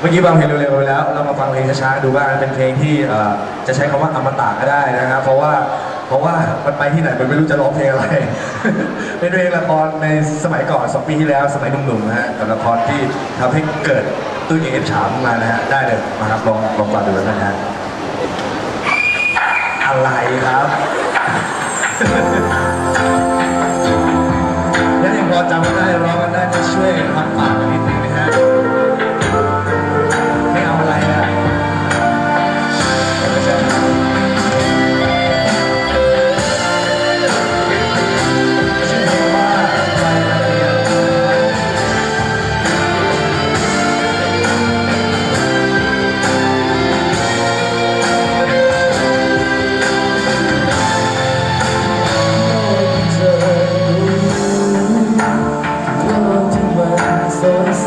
เมื่อกี้ฟังเพลงเร็วๆไปแล้ว เรามาฟังเพลงช้าๆดูบ้างเป็นเพลงที่เอ่อจะใช้คำว่าอมตะก็ได้นะครับเพราะว่าเพราะว่ามันไปที่ไหนมันไม่รู้จะร้องเพลงอะไร เป็นเพลงละครในสมัยก่อนสองปีที่แล้วสมัยหนุ่มๆนะฮะกับละครที่ทำให้เกิดตุ้ยเอฟฉามมานะฮะได้เลยมาครับลองลองฟังดูแล้วกันนะฮะอะไรครับถ้ายังพอจำได้ร้องกันได้ก็ช่วยทำปากนนิดนึง มันส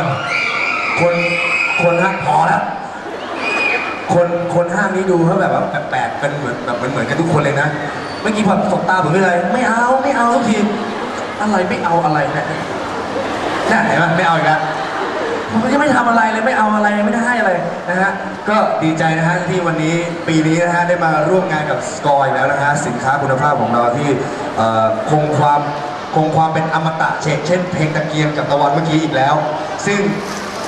อน คนคนห้างพอแล้วคนคนห้างนี้ดูเขาแบบว่าแปลกๆเป็นเหมือนแบบเหมือนเหมือนกันทุกคนเลยนะเมื่อกี้พอสบตาผมเป็นอะไรไม่เอาไม่เอาทุกทีอะไรไม่เอาอะไรเนี่ยน่ะเห็นไหมไม่เอาอีกแล้วผมยังไม่ทำอะไรเลยไม่เอาอะไรไม่ได้ให้อะไรนะฮะก็ดีใจนะฮะที่วันนี้ปีนี้นะฮะได้มาร่วมงานกับสกอยแล้วนะฮะสินค้าคุณภาพของเราที่คงความคงความเป็นอมตะเช่นเช่นเพลงตะเกียงกับตะวันเมื่อกี้อีกแล้ว ซึ่ง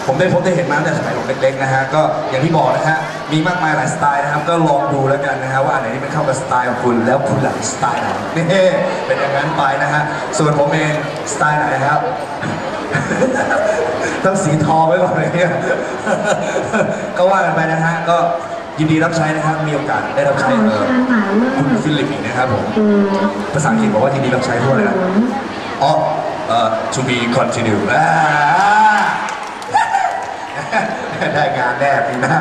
ผมได้พบได้เห็นมาตั้งแต่สมัยผมเล็กๆนะฮะก็อย่างที่บอกนะฮะมีมากมายหลายสไตล์นะครับก็ลองดูแล้วกันนะฮะว่าอันไหนที่มันเข้ากับสไตล์ของคุณแล้วคุณหลักสไตล์ไหนนี่เป็นอย่างนั้นไปนะฮะส่วนผมเองสไตล์ไหนครับต้องสีทอไว้ก่อนเลยก็ว่ากันไปนะฮะก็ยินดีรับใช้นะครับ มีโอกาสได้รับใช้คุณฟิลิปนะครับผมภาษาอังกฤษบอกว่ายินดีรับใช้พวกอะไรนะอ๋อ to be continued ได้งานแน่ปีหน้า